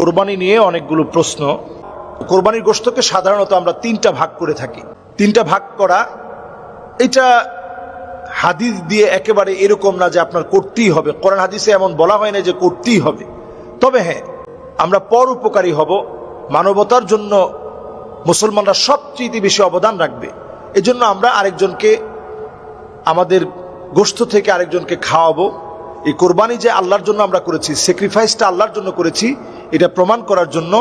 কোরবানি নিয়ে অনেকগুলো প্রশ্ন। কোরবানির গোস্তকে সাধারণত আমরা তিনটা ভাগ করে থাকি। তিনটা ভাগ করা, এটা হাদিস দিয়ে একেবারে এরকম না যে আপনার করতেই হবে। কোরআন হাদিসে এমন বলা হয় না যে করতেই হবে। তবে হ্যাঁ আমরা পর উপকারী হব। মানবতার জন্য মুসলমানরা সবচেয়ে বেশি অবদান রাখবে। এজন্য আমরা আরেকজনকে, আমাদের গোষ্ঠ থেকে আরেকজনকে খাওয়াবো। এই কোরবানি যে আল্লাহর জন্য আমরা করেছি স্যাক্রিফাইসটা আল্লাহর জন্য করেছি, এটা প্রমাণ করার জন্য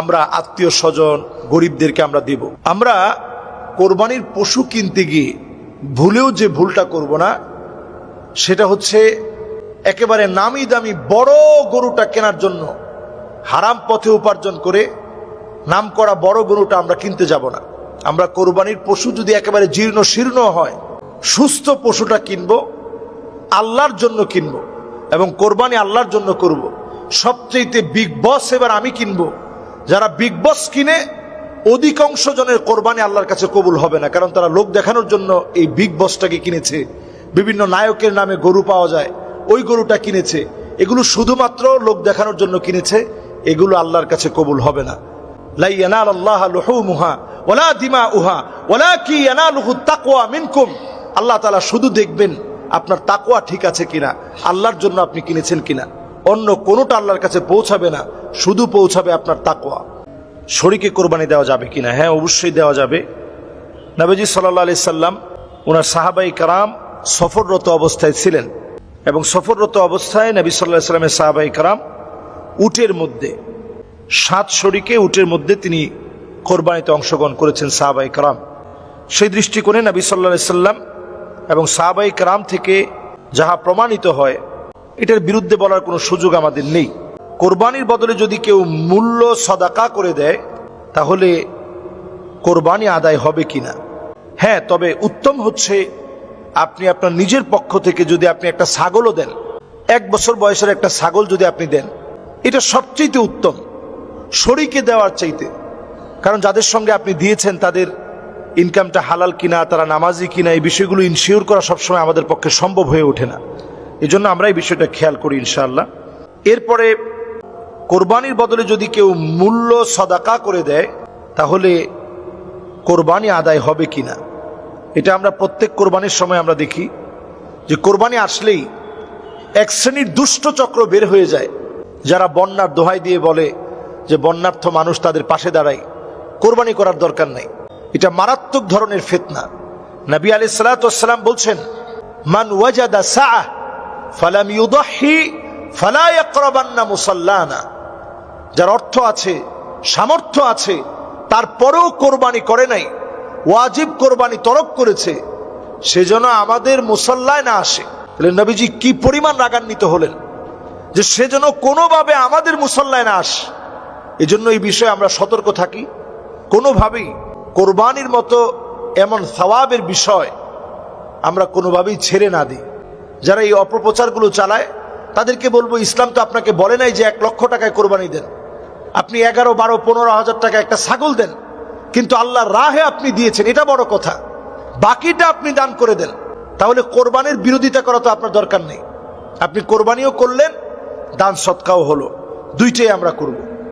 আমরা আত্মীয় স্বজন, গরিবদেরকে আমরা দেব। আমরা কোরবানির পশু কিনতে গিয়ে ভুলেও যে ভুলটা করব না, সেটা হচ্ছে একেবারে নামি দামি বড় গরুটা কেনার জন্য হারাম পথে উপার্জন করে নাম করা বড় গরুটা আমরা কিনতে যাব না। আমরা কোরবানির পশু যদি একেবারে জীর্ণ শীর্ণ হয়, সুস্থ পশুটা কিনবো আল্লাহর জন্য কিনব এবং কোরবানি আল্লাহর জন্য করব। সবচেয়ে বিগ বস এবার আমি কিনব। যারা বিগ বস কিনে, অধিকাংশ জনের কোরবানি আল্লাহর কাছে কবুল হবে না। কারণ তারা লোক দেখানোর জন্য এই বিগ বসটাকে কিনেছে। বিভিন্ন নায়কের নামে গরু পাওয়া যায়, ওই গরুটা কিনেছে। এগুলো শুধুমাত্র লোক দেখানোর জন্য কিনেছে, এগুলো আল্লাহর কাছে কবুল হবে না। আল্লাহ লুহুমুহা ইয়ানালুহু তাকওয়া মিনকুম। আল্লাহ শুধু দেখবেন আপনার তাকওয়া ঠিক আছে কিনা, আল্লাহর জন্য আপনি কিনেছেন কিনা, অন্য কোনোটা আল্লাহর কাছে পৌঁছাবে না, শুধু পৌঁছাবে আপনার তাকওয়া। শরীকে কোরবানি দেওয়া যাবে কিনা? হ্যাঁ অবশ্যই দেওয়া যাবে। নবীজি সাল্লাহ আলি সাল্লাম ওনার সাহাবাই কারাম সফররত অবস্থায় ছিলেন এবং সফররত অবস্থায় নবী সাল্লাহ সাল্লামের সাহাবাই কারাম উটের মধ্যে, সাত শরীকে উটের মধ্যে তিনি কোরবানিতে অংশগ্রহণ করেছেন সাহাবাই কারাম। সেই দৃষ্টিকোণে নবী সাল্লাহ সাল্লাম এবং সাহাবাই কারাম থেকে যাহা প্রমাণিত হয়, এটার বিরুদ্ধে বলার কোনো সুযোগ আমাদের নেই। কোরবানির বদলে যদি কেউ মূল্য সদাকা করে দেয়, তাহলে কোরবানি আদায় হবে কিনা? হ্যাঁ তবে উত্তম হচ্ছে আপনি আপনার নিজের পক্ষ থেকে যদি আপনি একটা ছাগলও দেন, এক বছর বয়সের একটা ছাগল যদি আপনি দেন, এটা সবচেয়ে উত্তম। শরীকে দেওয়ার চাইতে। কারণ যাদের সঙ্গে আপনি দিয়েছেন তাদের ইনকামটা হালাল কিনা, তারা নামাজি কিনা, এই বিষয়গুলো ইনশিওর করা সবসময় আমাদের পক্ষে সম্ভব হয়ে ওঠে না। এই জন্য আমরা এই বিষয়টা খেয়াল করি ইনশাআল্লাহ। এরপরে, কোরবানির বদলে যদি কেউ মূল্য সদাকা করে দেয়, তাহলে কোরবানি আদায় হবে কিনা? এটা আমরা প্রত্যেক কোরবানির সময় আমরা দেখি, যে কোরবানি আসলেই এক শ্রেণির দুষ্ট চক্র বের হয়ে যায়। যারা বন্যার দোহাই দিয়ে বলে যে বন্যার্থ মানুষ তাদের পাশে দাঁড়ায়, কোরবানি করার দরকার নাই। এটা মারাত্মক ধরনের ফেতনা। নবী আলি সালাতাম বলছেন, মান ওয়াজাদা সাহ মুসাল্লানা। যার অর্থ আছে, সামর্থ্য আছে, তারপরেও কোরবানি করে নাই, ওয়াজিব কোরবানি তরক করেছে সেজন্য আমাদের মুসল্লায় না আসে। তাহলে নবীজি কি পরিমাণ রাগান্বিত হলেন যে সেজন্য কোনোভাবে আমাদের মুসল্লায় না আসে? এজন্য এই বিষয়ে আমরা সতর্ক থাকি। কোনোভাবেই কোরবানির মতো এমন সওয়াবের বিষয় আমরা কোনোভাবেই ছেড়ে না দিই। যারা এই অপপ্রচারগুলো চালায়, তাদেরকে বলব, ইসলাম তো আপনাকে বলে নাই যে এক লক্ষ টাকায় কোরবানি দেন। আপনি এগারো, বারো, পনেরো হাজার টাকা একটা ছাগল দেন, কিন্তু আল্লাহ রাহে আপনি দিয়েছেন, এটা বড় কথা। বাকিটা আপনি দান করে দেন। তাহলে কোরবানির বিরোধিতা করা তো আপনার দরকার নেই। আপনি কোরবানিও করলেন, দান সৎকাও হলো। দুইটাই আমরা করব।